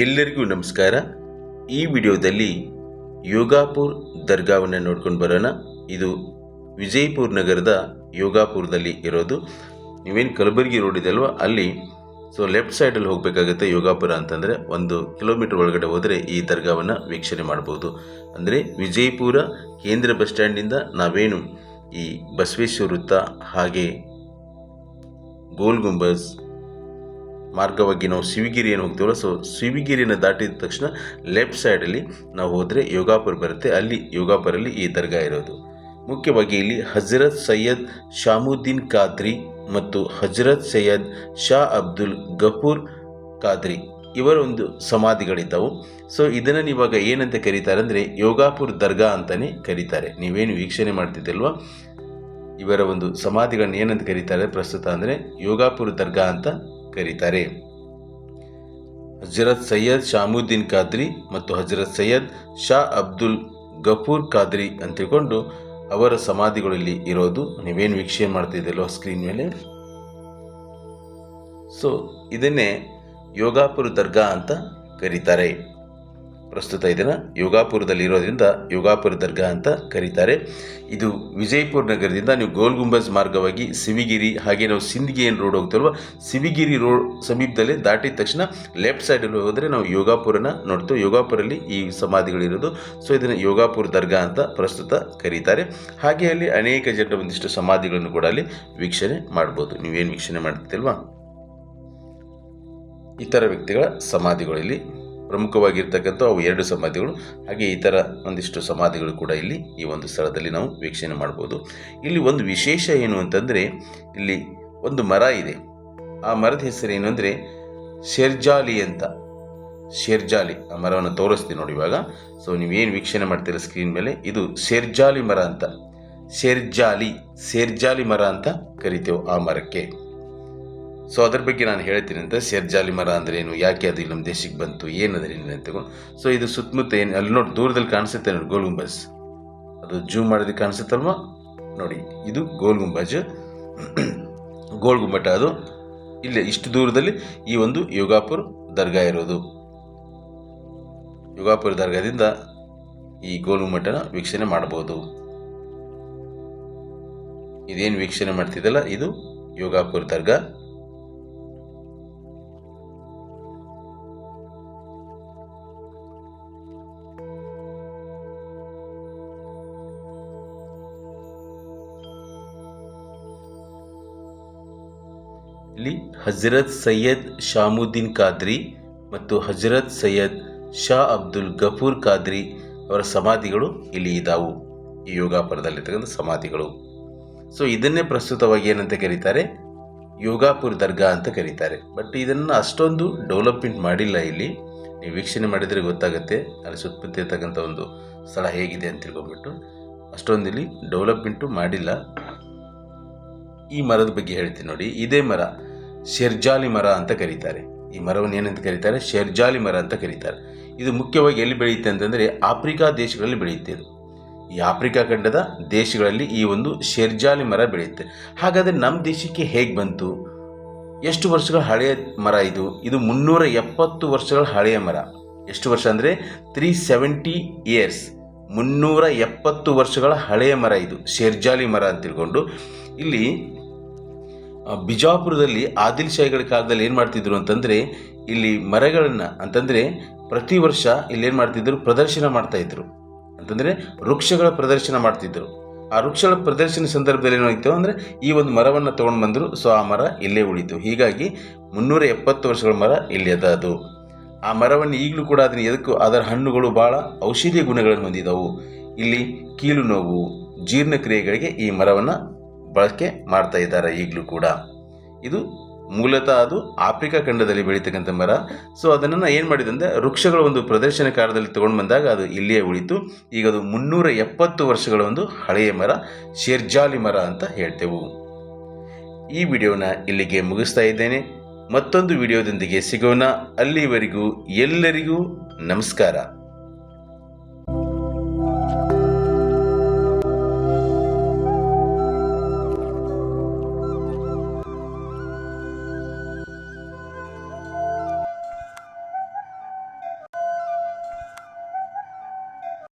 ಎಲ್ಲರಿಗೂ ನಮಸ್ಕಾರ. ಈ ವಿಡಿಯೋದಲ್ಲಿ ಯೋಗಾಪುರ್ ದರ್ಗಾವನ್ನು ನೋಡ್ಕೊಂಡು ಬರೋಣ. ಇದು ವಿಜಯಪುರ ನಗರದ ಯೋಗಾಪುರದಲ್ಲಿ ಇರೋದು. ನೀವೇನು ಕಲಬುರಗಿ ರೋಡ್ ಇದೆ ಅಲ್ವಾ? ಅಲ್ಲಿ ಸೊ ಲೆಫ್ಟ್ ಸೈಡಲ್ಲಿ ಹೋಗಬೇಕಾಗುತ್ತೆ ಯೋಗಾಪುರ ಅಂತಂದರೆ ಒಂದು ಕಿಲೋಮೀಟರ್ ಒಳಗಡೆ ಹೋದರೆ ಈ ದರ್ಗಾವನ್ನು ವೀಕ್ಷಣೆ ಮಾಡ್ಬೋದು. ಅಂದರೆ ವಿಜಯಪುರ ಕೇಂದ್ರ ಬಸ್ ಸ್ಟ್ಯಾಂಡಿಂದ ನಾವೇನು ಈ ಬಸವೇಶ್ವರ ವೃತ್ತ ಹಾಗೆ ಗೋಲ್ ಗುಂಬಜ್ ಮಾರ್ಗವಾಗಿ ನಾವು ಶಿವಗಿರಿಯನ್ನು ಹೋಗ್ತೀವಲ್ಲ ಸೊ ಸಿವಿಗಿರಿನ ದಾಟಿದ ತಕ್ಷಣ ಲೆಫ್ಟ್ ಸೈಡಲ್ಲಿ ನಾವು ಹೋದರೆ ಯೋಗಾಪುರ್ ಬರುತ್ತೆ. ಅಲ್ಲಿ ಯೋಗಾಪುರಲ್ಲಿ ಈ ದರ್ಗಾ ಇರೋದು. ಮುಖ್ಯವಾಗಿ ಇಲ್ಲಿ ಹಜರತ್ ಸೈಯದ್ ಶಾಮುದ್ದೀನ್ ಖಾದ್ರಿ ಮತ್ತು ಹಜರತ್ ಸೈಯದ್ ಶಾ ಅಬ್ದುಲ್ ಗಫೂರ್ ಖಾದ್ರಿ ಇವರ ಒಂದು ಸಮಾಧಿಗಳಿದ್ದವು. ಸೊ ಇದನ್ನು ಇವಾಗ ಏನಂತ ಕರೀತಾರೆ ಅಂದರೆ ಯೋಗಾಪುರ್ ದರ್ಗಾ ಅಂತಲೇ ಕರೀತಾರೆ. ನೀವೇನು ವೀಕ್ಷಣೆ ಮಾಡ್ತಿದ್ದಲ್ವಾ ಇವರ ಒಂದು ಸಮಾಧಿಗಳನ್ನ ಏನಂತ ಕರೀತಾರೆ ಪ್ರಸ್ತುತ ಅಂದರೆ ಯೋಗಾಪುರ ದರ್ಗಾ ಅಂತ ಕರೀತಾರೆ. ಹಜರತ್ ಸೈಯದ್ ಶಾಮುದ್ದೀನ್ ಖಾದ್ರಿ ಮತ್ತು ಹಜರತ್ ಸೈಯದ್ ಶಾ ಅಬ್ದುಲ್ ಗಫೂರ್ ಖಾದ್ರಿ ಅಂತ ಅವರ ಸಮಾಧಿಗಳಲ್ಲಿ ಇರೋದು. ನೀವೇನು ವೀಕ್ಷಣೆ ಮಾಡ್ತಿದ್ದಲ್ಲೋ ಸ್ಕ್ರೀನ್ ಮೇಲೆ? ಸೊ ಇದನ್ನೇ ಯೋಗಾಪುರ ದರ್ಗಾ ಅಂತ ಕರೀತಾರೆ. ಪ್ರಸ್ತುತ ಇದನ್ನು ಯೋಗಾಪುರದಲ್ಲಿ ಇರೋದ್ರಿಂದ ಯೋಗಾಪುರ ದರ್ಗಾ ಅಂತ ಕರೀತಾರೆ. ಇದು ವಿಜಯಪುರ ನಗರದಿಂದ ನೀವು ಗೋಲ್ ಗುಂಬಜ್ ಮಾರ್ಗವಾಗಿ ಸಿವಿಗಿರಿ, ಹಾಗೆ ನಾವು ಸಿಂದಗಿ ಏನು ರೋಡ್ ಹೋಗ್ತಿಲ್ವ? ಸಿವಿಗಿರಿ ರೋಡ್ ಸಮೀಪದಲ್ಲಿ ದಾಟಿದ ತಕ್ಷಣ ಲೆಫ್ಟ್ ಸೈಡಲ್ಲಿ ಹೋದರೆ ನಾವು ಯೋಗಾಪುರನ ನೋಡ್ತೇವೆ ಯೋಗಾಪುರಲ್ಲಿ ಈ ಸಮಾಧಿಗಳಿರೋದು. ಸೊ, ಇದನ್ನು ಯೋಗಾಪುರ ದರ್ಗಾ ಅಂತ ಪ್ರಸ್ತುತ ಕರೀತಾರೆ. ಹಾಗೆ ಅಲ್ಲಿ ಅನೇಕ ಜನರ ಒಂದಿಷ್ಟು ಸಮಾಧಿಗಳನ್ನು ಕೂಡ ಅಲ್ಲಿ ವೀಕ್ಷಣೆ ಮಾಡ್ಬೋದು. ನೀವೇನು ವೀಕ್ಷಣೆ ಮಾಡ್ತಿಲ್ವಾ? ಇತರ ವ್ಯಕ್ತಿಗಳ ಸಮಾಧಿಗಳು ಇಲ್ಲಿ ಪ್ರಮುಖವಾಗಿರ್ತಕ್ಕಂಥ ಅವು ಎರಡು ಸಮಾಧಿಗಳು. ಹಾಗೆ ಇತರ ಒಂದಿಷ್ಟು ಸಮಾಧಿಗಳು ಕೂಡ ಇಲ್ಲಿ ಈ ಒಂದು ಸ್ಥಳದಲ್ಲಿ ನಾವು ವೀಕ್ಷಣೆ ಮಾಡ್ಬೋದು. ಇಲ್ಲಿ ಒಂದು ವಿಶೇಷ ಏನು ಅಂತಂದರೆ, ಇಲ್ಲಿ ಒಂದು ಮರ ಇದೆ. ಆ ಮರದ ಹೆಸರು ಏನು ಅಂದರೆ, ಶೆರ್ಜಾಲಿ ಅಂತ. ಶೆರ್ಜಾಲಿ, ಆ ಮರವನ್ನು ತೋರಿಸ್ತೀನಿ ನೋಡಿ ಇವಾಗ. ಸೊ ನೀವೇನು ವೀಕ್ಷಣೆ ಮಾಡ್ತೀರ ಸ್ಕ್ರೀನ್ ಮೇಲೆ? ಇದು ಶೆರ್ಜಾಲಿ ಮರ ಅಂತ. ಶೆರ್ಜಾಲಿ ಶೆರ್ಜಾಲಿ ಮರ ಅಂತ ಕರಿತೇವೆ ಆ ಮರಕ್ಕೆ. ಸೊ ಅದ್ರ ಬಗ್ಗೆ ನಾನು ಹೇಳ್ತೀನಿ ಅಂತ ಸೇರ್ಜಾಲಿ ಮರ ಅಂದ್ರೆ ಏನು, ಯಾಕೆ ಅದು ನಮ್ಮ ದೇಶಕ್ಕೆ ಬಂತು ಏನಂದ್ರೆ ಏನು ಅಂತ ಸೊ ಇದು ಸುತ್ತಮುತ್ತ ಏನು, ಅಲ್ಲಿ ನೋಡಿ, ದೂರದಲ್ಲಿ ಕಾಣಿಸುತ್ತೆ ನೋಡಿ ಗೋಲ್ ಗುಂಬಜ್. ಅದು ಜೂಮ್ ಮಾಡೋದಕ್ಕೆ ಕಾಣಿಸುತ್ತಲ್ವ? ನೋಡಿ, ಇದು ಗೋಲ್ ಗುಂಬಾಜ್. ಗೋಲ್ ಗುಂಬಟ ಅದು. ಇಲ್ಲೇ, ಇಷ್ಟು ದೂರದಲ್ಲಿ ಈ ಒಂದು ಯೋಗಾಪುರ್ ದರ್ಗಾ ಇರೋದು. ಯೋಗಾಪುರ ದರ್ಗಾದಿಂದ ಈ ಗೋಲ್ ಗುಂಬಟನ ವೀಕ್ಷಣೆ ಮಾಡಬಹುದು ಇದೇನು ವೀಕ್ಷಣೆ ಮಾಡ್ತಿದ್ದಲ್ಲ, ಇದು ಯೋಗಾಪುರ ದರ್ಗಾ. ಇಲ್ಲಿ ಹಜರತ್ ಸೈಯದ್ ಶಾಮುದ್ದೀನ್ ಖಾದ್ರಿ ಮತ್ತು ಹಜರತ್ ಸೈಯದ್ ಶಾ ಅಬ್ದುಲ್ ಗಫೂರ್ ಖಾದ್ರಿ ಅವರ ಸಮಾಧಿಗಳು ಇಲ್ಲಿ ಇದ್ದಾವು ಈ ಯೋಗಾಪುರದಲ್ಲಿರ್ತಕ್ಕಂಥ ಸಮಾಧಿಗಳು. ಸೊ ಇದನ್ನೇ ಪ್ರಸ್ತುತವಾಗಿ ಏನಂತ ಕರೀತಾರೆ? ಯೋಗಾಪುರ್ ದರ್ಗಾ ಅಂತ ಕರೀತಾರೆ. ಬಟ್ ಇದನ್ನು ಅಷ್ಟೊಂದು ಡೆವಲಪ್ಮೆಂಟ್ ಮಾಡಿಲ್ಲ ಇಲ್ಲಿ. ನೀವು ವೀಕ್ಷಣೆ ಮಾಡಿದರೆ ಗೊತ್ತಾಗುತ್ತೆ. ಅಲ್ಲಿ ಸುತ್ತಮುತ್ತ ಇರ್ತಕ್ಕಂಥ ಒಂದು ಸ್ಥಳ ಹೇಗಿದೆ ಅಂತ ತಿಳ್ಕೊಂಬಿಟ್ಟು ಅಷ್ಟೊಂದು ಇಲ್ಲಿ ಡೆವಲಪ್ಮೆಂಟು ಮಾಡಿಲ್ಲ. ಈ ಮರದ ಬಗ್ಗೆ ಹೇಳ್ತೀನಿ ನೋಡಿ. ಇದೇ ಮರ ಶೆರ್ಜಾಲಿ ಮರ ಅಂತ ಕರೀತಾರೆ. ಈ ಮರವನ್ನು ಏನಂತ ಕರೀತಾರೆ? ಶೆರ್ಜಾಲಿ ಮರ ಅಂತ ಕರೀತಾರೆ. ಇದು ಮುಖ್ಯವಾಗಿ ಎಲ್ಲಿ ಬೆಳೆಯುತ್ತೆ ಅಂತಂದರೆ ಆಫ್ರಿಕಾ ದೇಶಗಳಲ್ಲಿ ಬೆಳೆಯುತ್ತೆ ಇದು. ಈ ಆಫ್ರಿಕಾ ಖಂಡದ ದೇಶಗಳಲ್ಲಿ ಈ ಒಂದು ಶೆರ್ಜಾಲಿ ಮರ ಬೆಳೆಯುತ್ತೆ. ಹಾಗಾದರೆ ನಮ್ಮ ದೇಶಕ್ಕೆ ಹೇಗೆ ಬಂತು? ಎಷ್ಟು ವರ್ಷಗಳ ಹಳೆಯ ಮರ ಇದು? ಇದು ಮುನ್ನೂರ ಎಪ್ಪತ್ತು ವರ್ಷಗಳ ಹಳೆಯ ಮರ. ಎಷ್ಟು ವರ್ಷ ಅಂದರೆ ತ್ರೀ ಸೆವೆಂಟಿ ಇಯರ್ಸ್ ಮುನ್ನೂರ ಎಪ್ಪತ್ತು ವರ್ಷಗಳ ಹಳೆಯ ಮರ ಇದು. ಶೆರ್ಜಾಲಿ ಮರ ಅಂತ ತಿಳ್ಕೊಂಡು. ಇಲ್ಲಿ ಬಿಜಾಪುರದಲ್ಲಿ ಆದಿಲ್ ಶಾಹಿಗಳ ಕಾಲದಲ್ಲಿ ಏನು ಮಾಡ್ತಿದ್ರು ಅಂತಂದರೆ, ಇಲ್ಲಿ ಮರಗಳನ್ನು, ಅಂತಂದರೆ ಪ್ರತಿ ವರ್ಷ ಇಲ್ಲಿ ಏನು ಮಾಡ್ತಿದ್ರು, ಪ್ರದರ್ಶನ ಮಾಡ್ತಾಯಿದ್ರು ಅಂತಂದರೆ ವೃಕ್ಷಗಳ ಪ್ರದರ್ಶನ ಮಾಡ್ತಿದ್ರು. ಆ ವೃಕ್ಷಗಳ ಪ್ರದರ್ಶನ ಸಂದರ್ಭದಲ್ಲಿ ಏನಾಗಿತ್ತು ಅಂದರೆ, ಈ ಒಂದು ಮರವನ್ನು ತೊಗೊಂಡು ಬಂದರು. ಸೊ, ಆ ಮರ ಇಲ್ಲೇ ಉಳಿತು. ಹೀಗಾಗಿ ಮುನ್ನೂರ ಎಪ್ಪತ್ತು ವರ್ಷಗಳ ಮರ ಇಲ್ಲಿ ಅದ ಅದು ಆ ಮರವನ್ನು ಈಗಲೂ ಕೂಡ ಅದನ್ನ ಎದಕ್ಕೂ, ಅದರ ಹಣ್ಣುಗಳು ಭಾಳ ಔಷಧೀಯ ಗುಣಗಳನ್ನು ಹೊಂದಿದವು. ಇಲ್ಲಿ ಕೀಲು ನೋವು ಜೀರ್ಣಕ್ರಿಯೆಗಳಿಗೆ ಈ ಮರವನ್ನು ಬಳಕೆ ಮಾಡ್ತಾ ಇದ್ದಾರೆ ಈಗಲೂ ಕೂಡ. ಇದು ಮೂಲತಃ ಅದು ಆಫ್ರಿಕಾ ಖಂಡದಲ್ಲಿ ಬೆಳೀತಕ್ಕಂಥ ಮರ. ಸೊ ಅದನ್ನು ಏನು ಮಾಡಿದೆ ಅಂದರೆ ವೃಕ್ಷಗಳ ಒಂದು ಪ್ರದರ್ಶನ ಕಾರ್ಯದಲ್ಲಿ ತೊಗೊಂಡು ಬಂದಾಗ ಅದು ಇಲ್ಲಿಯೇ ಉಳಿತು. ಈಗ ಅದು ಮುನ್ನೂರ ಎಪ್ಪತ್ತು ವರ್ಷಗಳ ಒಂದು ಹಳೆಯ ಮರ, ಶೇರ್ಜಾಲಿ ಮರ ಅಂತ ಹೇಳ್ತೇವೆ. ಈ ವಿಡಿಯೋನ ಇಲ್ಲಿಗೆ ಮುಗಿಸ್ತಾ ಇದ್ದೇನೆ. ಮತ್ತೊಂದು ವಿಡಿಯೋದೊಂದಿಗೆ ಸಿಗೋಣ. ಅಲ್ಲಿವರೆಗೂ ಎಲ್ಲರಿಗೂ ನಮಸ್ಕಾರ.